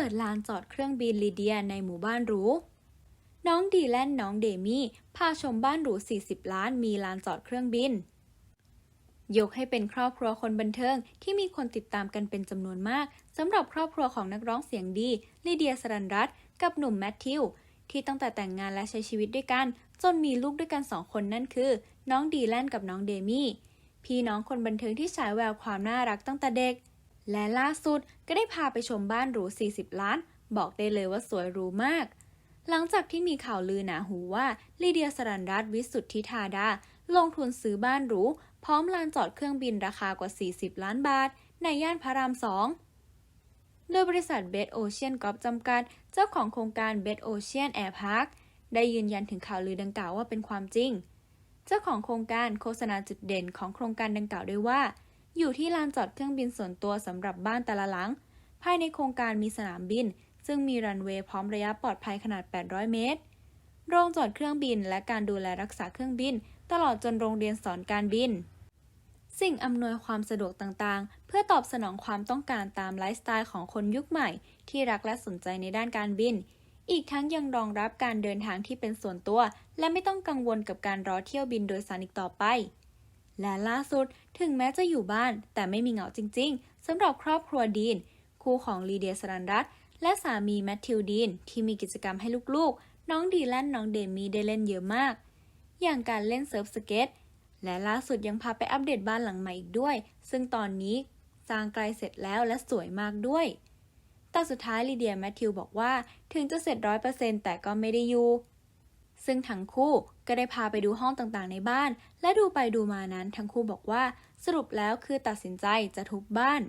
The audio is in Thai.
ปิดลานจอดเครื่องบินลีเดียในหมู่บ้านหรู น้องดีแลนน้องเดมี่พาชมบ้านหรู 40 ล้านมีลานจอดเครื่องบิน ยกให้เป็นครอบครัวคนบันเทิงที่มีคนติดตามกันเป็นจำนวนมากสำหรับครอบครัวของนักร้องเสียงดีลีเดียสรันรัตกับหนุ่มแมทธิวที่ตั้งแต่แต่งงานและใช้ชีวิตด้วยกัน จนมีลูกด้วยกันสองคนนั่นคือ น้องดีแลนกับน้องเดมี่พี่น้องคนบันเทิงที่ฉายแววความน่ารักตั้งแต่เด็ก และล่าสุดก็ได้พาไปชมบ้านหรู 40 ล้าน บอกได้เลยว่าสวยหรูมาก หลังจากที่มีข่าวลือหนาหูว่าลีเดียสรันรัตวิสุทธิธาดา ลงทุนซื้อบ้านหรู พร้อมลานจอดเครื่องบินราคากว่า 40 ล้านบาท ในย่านพระรามสองโดยบริษัทเบดโอเชียนกอล์ฟจำกัด เจ้าของโครงการเบดโอเชียนแอร์พาร์คได้ยืนยันถึงข่าวลือดังกล่าวว่าเป็นความจริง เจ้าของโครงการโฆษณาจุดเด่นของโครงการดังกล่าวด้วยว่า อยู่ที่ลานจอดเครื่องบินส่วนตัวสำหรับบ้านแต่ละหลัง ภายในโครงการมีสนามบิน ซึ่งมีรันเวย์พร้อมระยะปลอดภัยขนาด 800 เมตร โรงจอดเครื่องบินและการดูแลรักษาเครื่องบิน ตลอดจนโรงเรียนสอนการบิน สิ่งอำนวยความสะดวกต่างๆ เพื่อตอบสนองความต้องการตามไลฟ์สไตล์ของคนยุคใหม่ ที่รักและสนใจในด้านการบิน อีกทั้งยังรองรับการเดินทางที่เป็นส่วนตัว และไม่ต้องกังวลกับการรอเที่ยวบินโดยสารอีกต่อไป และล่าสุดถึงแม้จะอยู่บ้านแต่ไม่มีเหงาจริง ๆสำหรับครอบครัวดีน คู่ของลีเดียสรันรัตและสามีแมทธิวดีน ที่มีกิจกรรมให้ลูกๆ น้องดีแลนน้องเดมี่ได้เล่นเยอะมาก อย่างการเล่นเซิร์ฟสเก็ตและล่าสุดยังพาไปอัปเดตบ้านหลังใหม่อีกด้วย ซึ่งตอนนี้สร้างใกล้เสร็จแล้วและสวยมากด้วย แต่สุดท้ายลีเดียแมทธิวบอกว่าถึงจะเสร็จร้อยเปอร์เซ็นต์แต่ก็ไม่ได้อยู่ ซึ่งทั้งคู่ก็ได้พาไปดูห้องต่างๆในบ้าน และดูไปดูมานั้นทั้งคู่บอกว่า สรุปแล้วคือตัดสินใจจะทุบบ้าน